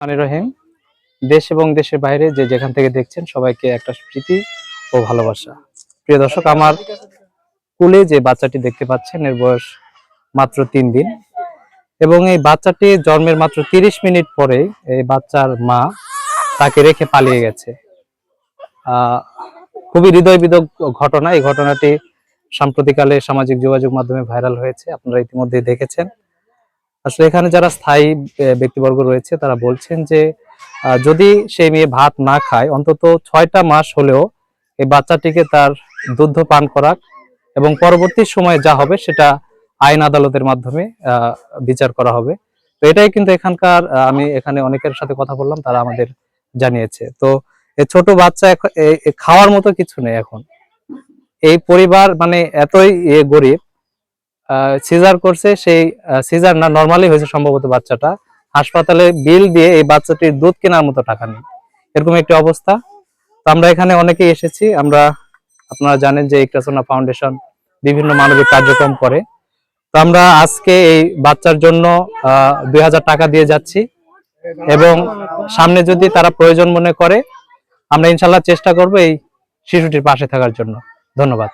রহিম, দেশ এবং দেশের বাইরে যে যেখান থেকে দেখছেন সবাইকে একটা প্রীতি ও ভালোবাসা। প্রিয় দর্শক, আমার কুলে যে বাচ্চাটি দেখতে পাচ্ছেন, এর বয়স মাত্র তিন দিন। এবং এই বাচ্চাটি জন্মের মাত্র তিরিশ মিনিট পরে এই বাচ্চার মা তাকে রেখে পালিয়ে গেছে। খুবই হৃদয় বিদক ঘটনা। এই ঘটনাটি সাম্প্রতিককালে সামাজিক যোগাযোগ মাধ্যমে ভাইরাল হয়েছে। আপনারা ইতিমধ্যে দেখেছেন। আসলে এখানে যারা স্থায়ী ব্যক্তিবর্গ রয়েছে, তারা বলছেন যে যদি সেই মেয়ে ভাত না খায়, অন্তত ছয়টা মাস হলেও এই বাচ্চাটিকে তার দুধ পান করাক এবং পরবর্তী সময়ে যা হবে সেটা আইন আদালতের মাধ্যমে বিচার করা হবে। তো এটাই কিন্তু এখানকার আমি এখানে অনেকের সাথে কথা বললাম, তারা আমাদের জানিয়েছে। তো এই ছোট বাচ্চা খাওয়ার মতো কিছু নেই এখন। এই পরিবার মানে এতই গরিব সিজার করছে, সেই সিজার না নর্মালি হয়েছে সম্ভবত বাচ্চাটা। হাসপাতালে বিল দিয়ে এই বাচ্চাটির দুধ কেনার মতো টাকা নেই। এরকম একটি অবস্থা। তো আমরা এখানে অনেকেই এসেছি, আমরা, আপনারা জানেন যে ইকরাসোনা ফাউন্ডেশন বিভিন্ন মানবিক কার্যক্রম করে। তো আমরা আজকে এই বাচ্চার জন্য দুই হাজার টাকা দিয়ে যাচ্ছি। এবং সামনে যদি তারা প্রয়োজন মনে করে, আমরা ইনশাল্লাহ চেষ্টা করব এই শিশুটির পাশে থাকার জন্য। ধন্যবাদ।